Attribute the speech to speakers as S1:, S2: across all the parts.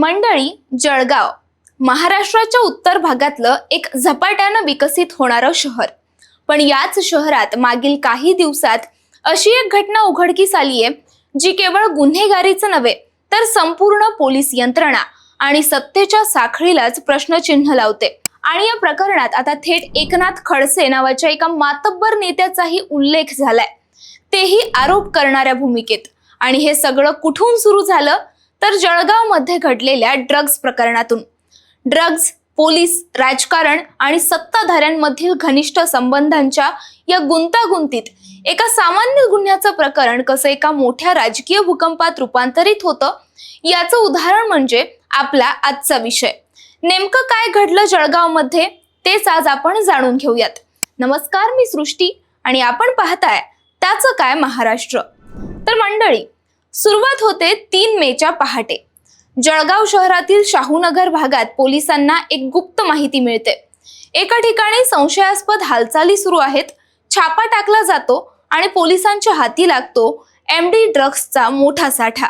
S1: मंडळी जळगाव. महाराष्ट्राच्या उत्तर भागातलं एक झपाट्यानं विकसित होणारं शहर. पण याच शहरात मागील काही दिवसात अशी एक घटना उघडकीस आली आहे जी केवळ गुन्हेगारीचं नव्हे तर संपूर्ण पोलीस यंत्रणा आणि सत्तेच्या साखळीलाच प्रश्नचिन्ह लावते. आणि या प्रकरणात आता थेट एकनाथ खडसे नावाच्या एका मातब्बर नेत्याचाही उल्लेख झालाय. तेही आरोप करणाऱ्या भूमिकेत. आणि हे सगळं कुठून सुरू झालं? तर जळगावमध्ये घडलेल्या ड्रग्ज प्रकरणातून. ड्रग्ज पोलीस राजकारण आणि सत्ताधाऱ्यांमधील घनिष्ठ संबंधांच्या या गुंतागुंतीत एका सामान्य गुन्ह्याचं प्रकरण कसं एका मोठ्या राजकीय भूकंपात रूपांतरित होतं याचं उदाहरण म्हणजे आपला आजचा विषय. नेमकं काय घडलं जळगावमध्ये तेच आज आपण जाणून घेऊयात. नमस्कार मी सृष्टी आणि आपण पाहताय त्याचं काय महाराष्ट्र. तर मंडळी सुरुवात होते तीन मेच्या पहाटे. जळगाव शहरातील शाहूनगर भागात पोलिसांना एक गुप्त माहिती मिळते. एका ठिकाणी संशयास्पद हालचाली सुरू आहेत. छापा टाकला जातो आणि पोलिसांच्या हाती लागतो एम डी ड्रग्सचा मोठा साठा.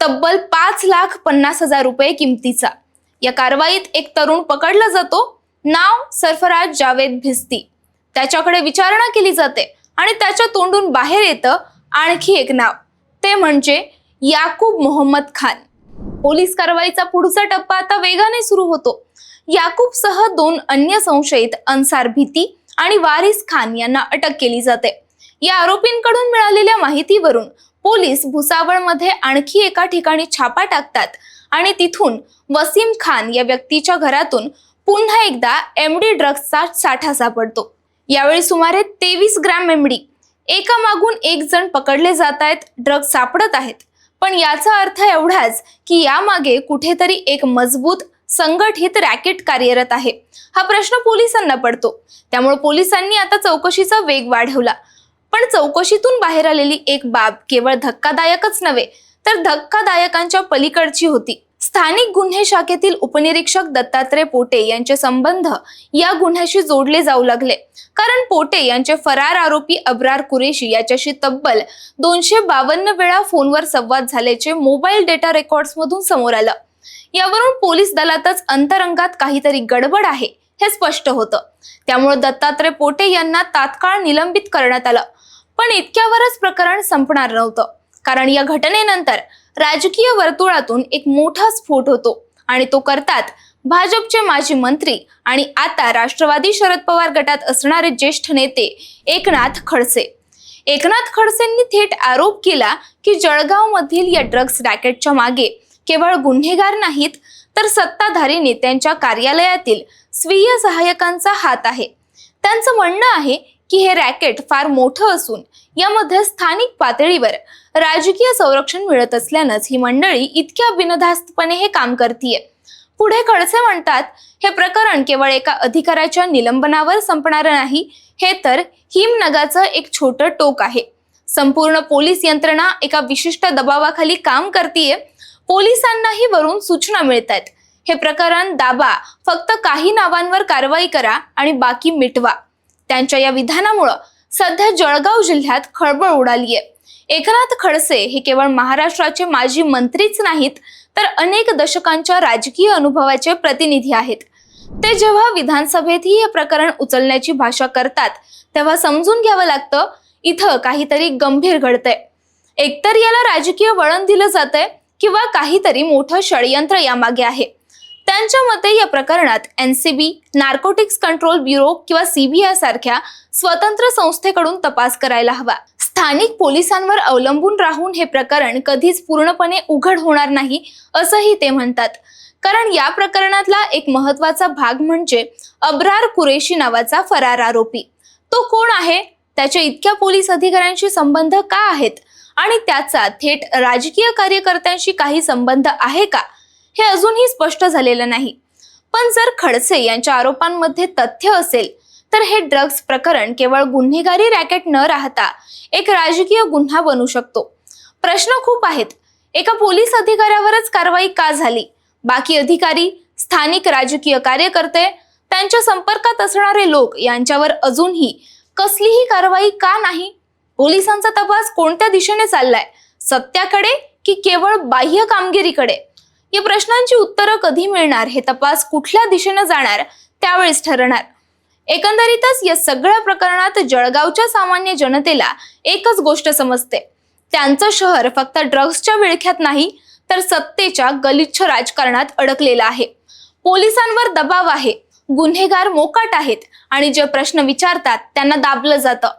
S1: तब्बल पाच लाख पन्नास हजार रुपये किमतीचा. या कारवाईत एक तरुण पकडला जातो. नाव सरफराज जावेद भिस्ती. त्याच्याकडे विचारणा केली जाते आणि त्याच्या तोंडून बाहेर येतं आणखी एक नाव. ते म्हणजे याकूब मोहम्मद खान. पोलीस कारवाईचा पुढचा टप्पा आता वेगाने सुरू होतो. याकूबसह दोन अन्य संशयित अन्सार भीती आणि वारिस खान यांना अटक केली जाते. या आरोपींकडून मिळालेल्या माहितीवरून पोलीस भुसावळमध्ये आणखी एका ठिकाणी छापा टाकतात आणि तिथून वसीम खान या व्यक्तीच्या घरातून पुन्हा एकदा एम डी ड्रग्सचा साठा सापडतो. यावेळी सुमारे तेवीस ग्रॅम एमडी एका मागून एक जण पकडले जात आहेत ड्रग सापडत आहेत. पण याचा अर्थ एवढाच की यामागे कुठेतरी एक मजबूत संघटित रॅकेट कार्यरत आहे. हा प्रश्न पोलिसांना पडतो. त्यामुळे पोलिसांनी आता चौकशीचा वेग वाढवला. पण चौकशीतून बाहेर आलेली एक बाब केवळ धक्कादायकच नव्हे तर धक्कादायकांच्या पलीकडची होती. स्थानिक गुन्हे शाखेतील उपनिरीक्षक दत्तात्रय पोटे यांचे संबंध या गुन्ह्याशी जोडले जाऊ लागले. कारण पोटे यांचे फरार आरोपी अब्रार कुरेशी याच्याशी तब्बल दोनशे बावन्न वेळा फोनवर संवाद झाल्याचे मोबाईल डेटा रेकॉर्ड्स मधून समोर आलं. यावरून पोलीस दलातच अंतरंगात काहीतरी गडबड आहे हे स्पष्ट होतं. त्यामुळे दत्तात्रय पोटे यांना तात्काळ निलंबित करण्यात आलं. पण इतक्यावरच प्रकरण संपणार नव्हतं. कारण या घटनेनंतर राजकीय वर्तुळातून एक मोठा स्फोट होतो आणि तो करतात भाजपचे माजी मंत्री आणि आता राष्ट्रवादी शरद पवार गटात असणारे ज्येष्ठ नेते एकनाथ खडसे. एकनाथ खडसेंनी थेट आरोप केला की जळगाव मधील या ड्रग्ज रॅकेटच्या मागे केवळ गुन्हेगार नाहीत तर सत्ताधारी नेत्यांच्या कार्यालयातील स्वीय सहाय्यकांचा हात आहे. त्यांचं म्हणणं आहे की हे रॅकेट फार मोठं असून यामध्ये स्थानिक पातळीवर राजकीय संरक्षण मिळत असल्यानंच ही मंडळी इतक्या बिनधास्तपणे हे काम करतीये. पुढे खडसे म्हणतात हे प्रकरण केवळ एका अधिकाऱ्याच्या निलंबनावर संपणार नाही हे तर हिमनगाचं एक छोटं टोक आहे. संपूर्ण पोलीस यंत्रणा एका विशिष्ट दबावाखाली काम करतीये. पोलिसांनाही वरून सूचना मिळत आहेत हे प्रकरण दाबा फक्त काही नावांवर कारवाई करा आणि बाकी मिटवा. त्यांच्या या विधानामुळं सध्या जळगाव जिल्ह्यात खळबळ उडालीये. एकनाथ खडसे हे केवळ महाराष्ट्राचे माजी मंत्रीच नाहीत तर अनेक दशकांच्या राजकीय अनुभवाचे प्रतिनिधी आहेत. ते जेव्हा विधानसभेतही हे प्रकरण उचलण्याची भाषा करतात तेव्हा समजून घ्यावं लागतं इथं काहीतरी गंभीर घडतंय. एकतर याला राजकीय वळण दिलं जातंय किंवा काहीतरी मोठं षडयंत्र यामागे आहे. त्यांच्या मते या प्रकरणात एनसीबी नार्कोटिक्स कंट्रोल ब्युरो किंवा सीबीआय सारख्या स्वतंत्र संस्थेकडून तपास करायला हवा. स्थानिक पोलिसांवर अवलंबून राहून हे प्रकरण कधीच पूर्णपणे उघड होणार नाही असंही ते म्हणतात. कारण या प्रकरणातला एक महत्त्वाचा भाग म्हणजे अब्रार कुरेशी नावाचा फरार आरोपी. तो कोण आहे? त्याच्या इतक्या पोलीस अधिकाऱ्यांशी संबंध का आहेत? आणि त्याचा थेट राजकीय कार्यकर्त्यांशी काही संबंध आहे का? हे अजूनही स्पष्ट झालेलं नाही. पण जर खडसे यांच्या आरोपांमध्ये तथ्य असेल तर हे ड्रग्ज प्रकरण केवळ गुन्हेगारी रॅकेट न राहता एक राजकीय गुन्हा बनू शकतो. प्रश्न खूप आहेत. एका पोलीस अधिकाऱ्यावरच कारवाई का झाली? बाकी अधिकारी स्थानिक राजकीय कार्यकर्ते त्यांच्या संपर्कात असणारे लोक यांच्यावर अजूनही कसलीही कारवाई का नाही? पोलिसांचा तपास कोणत्या दिशेने चाललाय? सत्याकडे की केवळ बाह्य कामगिरीकडे? या प्रश्नांची उत्तरं कधी मिळणार? हे तपास कुठल्या दिशेनं जाणार? त्यावेळेस ठरणार. एकंदरीतच या सगळ्या प्रकरणात जळगावच्या सामान्य जनतेला एकच गोष्ट समजते. त्यांचं शहर फक्त ड्रग्सच्या विळख्यात नाही तर सत्तेच्या गलिच्छ राजकारणात अडकलेलं आहे. पोलिसांवर दबाव आहे. गुन्हेगार मोकाट आहेत आणि जे प्रश्न विचारतात त्यांना दाबलं जातं.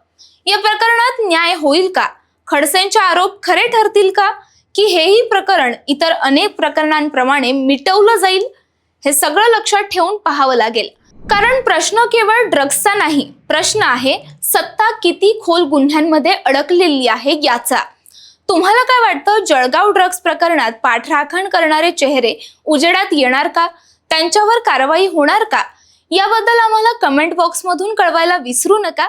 S1: या प्रकरणात न्याय होईल का? खडसेंचे आरोप खरे ठरतील का? की हेही प्रकरण इतर अनेक प्रकरणांप्रमाणे मिटवलं जाईल हे सगळं लक्षात ठेवून पाहावं लागेल. कारण प्रश्न केवळ ड्रग्सचा नाही प्रश्न आहे सत्ता किती खोल गुन्ह्यांमध्ये अडकलेली आहे याचा. तुम्हाला काय वाटतं जळगाव ड्रग्ज प्रकरणात पाठराखण करणारे चेहरे उजेडात येणार का? त्यांच्यावर कारवाई होणार का? याबद्दल आम्हाला कमेंट बॉक्समधून कळवायला विसरू नका.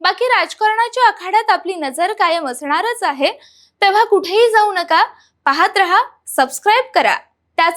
S1: बाकी राजकारणाच्या आखाड्यात आपली नजर कायम असणारच आहे. तेव्हा कुठेही जाऊ नका. पाहत रहा सबस्क्राईब करा.